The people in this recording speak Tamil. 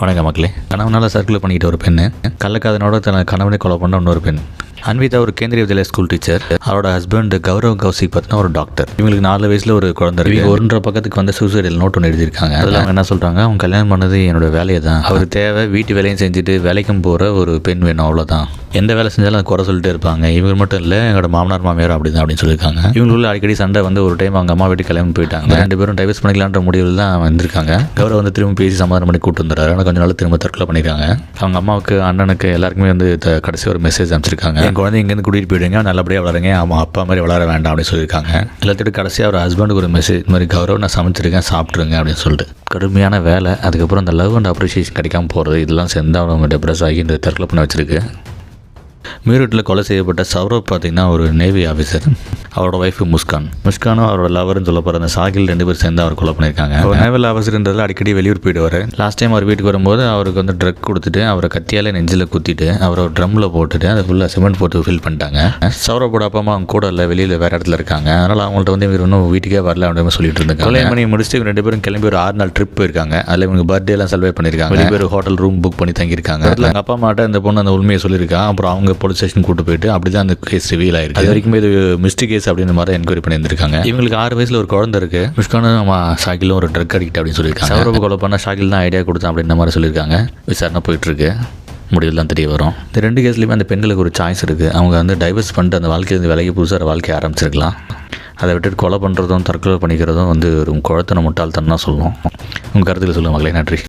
வணக்கம் மக்களே. கணவனால் சர்க்கிள் பண்ணிக்கிட்ட ஒரு பெண்ணு. கள்ளக்காதனோட தன கணவனை கொலை பண்ண இன்னொரு பெண். அன்விதா ஒரு கேந்திரிய வித்யாலயா ஸ்கூல் டீச்சர் அவரோட ஹஸ்பண்ட் கௌரவ் கௌசிக் பார்த்தீங்கன்னா ஒரு டாக்டர் இவங்களுக்கு நாலு வயசுல ஒரு குழந்தை இருக்கு. ஒன்றரை பக்கத்துக்கு வந்து சூசைடல் நோட் ஒன்று எழுதியிருக்காங்க. அதில் அவங்க என்ன சொல்கிறாங்க அவங்க கல்யாணம் பண்ணது என்னோட வேலையை தான் அவருக்கு தேவை வீட்டு வேலையும் செஞ்சுட்டு வேலைக்கும் போகிற ஒரு பெண் வேணும் அவ்வளோதான் எந்த வேலை செஞ்சாலும் அது குறை சொல்லிட்டே இருப்பாங்க. இவங்க மட்டும் இல்லை எங்களோட மாமனார் மாமியார் அப்படி தான் அப்படின்னு சொல்லியிருக்காங்க. இவங்களுக்குள்ள அடிக்கடி சண்டை வந்து ஒரு டைம் அவங்க அம்மா வீட்டுக்கு கிளம்பி போயிட்டாங்க. ரெண்டு பேரும் டைவர்ஸ் பண்ணிக்கலான்ற முடிவில் தான் வந்திருக்காங்க. கௌரவ் வந்து திரும்ப பேசி சமாதானம் பண்ணி கூட்டு வந்துடுறாரு. ஆனால் கொஞ்ச நாள் திரும்ப தற்கொலை பண்ணிருக்காங்க அவங்க அம்மாவுக்கு அண்ணனுக்கு எல்லாருக்குமே வந்து கடைசி ஒரு மெசேஜ் அனுப்பிச்சிருக்காங்க. என் குழந்தை இங்கேருந்து கூட்டிகிட்டு போயிடுங்க நல்லபடியாக வளருங்க அவன் அப்பா மாதிரி வளர வேண்டாம் அப்படின்னு சொல்லியிருக்காங்க. எல்லாத்தையும் கடைசியாக ஒரு ஹஸ்பண்டுக்கு ஒரு மெசேஜ் இந்த மாதிரி கௌரவ் நான் சமைச்சிருக்கேன் சாப்பிட்ருங்க அப்படின்னு சொல்லிட்டு. கடுமையான வேலை. அதுக்கப்புறம் அந்த லவ் அண்ட் அப்ரிஷியேஷன் கிடைக்காம போகிறது இதெல்லாம் சேர்ந்து அவங்க டெப்ரெஸ் ஆகி இந்த தற்கொலை பண்ண வச்சுருக்கு. மீரட்டில் கொலை செய்யப்பட்ட சௌரவ் பார்த்தீங்கன்னா ஒரு நேவி ஆஃபீஸர் அவரோட ஒய்ஃபு முஸ்கான். முஸ்கானும் அவரோட லவர்னு சொல்ல போகிற அந்த சாகில் ரெண்டு பேர் சேர்ந்து அவர் கொலை பண்ணியிருக்காங்க. அவர் நேவல் ஆஃபீஸர்ன்றதில் அடிக்கடி வெளியூர் போயிடுவார் லாஸ்ட் டைம் அவர் வீட்டுக்கு வரும்போது அவருக்கு வந்து ட்ரக் கொடுத்துட்டு அவரை கத்தியால் நெஞ்சில் குத்திட்டு அவரை ஒரு ட்ரம்மில் போட்டுட்டு அதை ஃபுல்லாக சிமெண்ட் போட்டு ஃபில் பண்ணிட்டாங்க. சௌரவோட அப்பா அம்மா அவங்க கூட இல்லை வெளியில் வேறு இடத்துல இருக்காங்க. அதனால் அவங்கள்ட்ட வந்து இவர் இன்னும் வீட்டுக்கே வரல அப்படின்ற மாதிரி சொல்லிட்டு இருந்தாங்க கொலை பண்ணி முடிச்சுட்டு இவங்க ரெண்டு பேரும் கிளம்பி ஒரு ஆறு நாள் ட்ரிப் போயிருக்காங்க. அதில் இவங்க பர்த்டே எல்லாம் செலிப்ரேட் பண்ணியிருக்காங்க. வெளியே பேர் ஹோட்டல் ரூம் புக் பண்ணி தங்கியிருக்காங்க. அதில் எங்கள் அப்பா அம்மாட்ட இந்த பொண்ணு அந்த உண்மையை சொல்லியிருக்கா. அப்புறம் அவங்க போலீஸ் ஸ்டேஷன் கூட்டு போயிட்டு அப்படி தான் அந்த கேஸ் ரிவீல் ஆயிருக்கு. அது வரைக்கும் இது மிஸ்டேக் கேஸ் அப்படின்ற மாதிரி என்கொயரி பண்ணியிருந்திருக்காங்க. இவங்களுக்கு ஆறு வயசுல ஒரு குழந்தை இருக்கு. முஷ்கானும் ஆமா ஷாக்கிலும் ஒரு ட்ரக் அடிக்ட் அப்படின்னு சொல்லியிருக்காங்க. சௌரவ் கொலை பண்ண ஷாக்கில் தான் ஐடியா கொடுத்தான் அப்படின்ற மாதிரி சொல்லியிருக்காங்க. விசாரணை போயிட்டு இருக்கு முடிவில் தான் தெரிய வரும். இந்த ரெண்டு கேஸ்லையுமே அந்த பெண்களுக்கு ஒரு சாய்ஸ் இருக்குது அவங்க வந்து டைவர்ஸ் பண்ணிட்டு அந்த வாழ்க்கையிலேருந்து விலகி புதுசாக வாழ்க்கையை ஆரம்பிச்சிருக்கலாம். அதை விட்டுட்டு கொலை பண்ணுறதும் தற்கொலை பண்ணிக்கிறதும் வந்து ஒரு குழத்தின முட்டாள்தனம் தான் சொல்லுவோம். உங்கள் கருத்தில் சொல்லுங்கள் மகளே. நன்றி.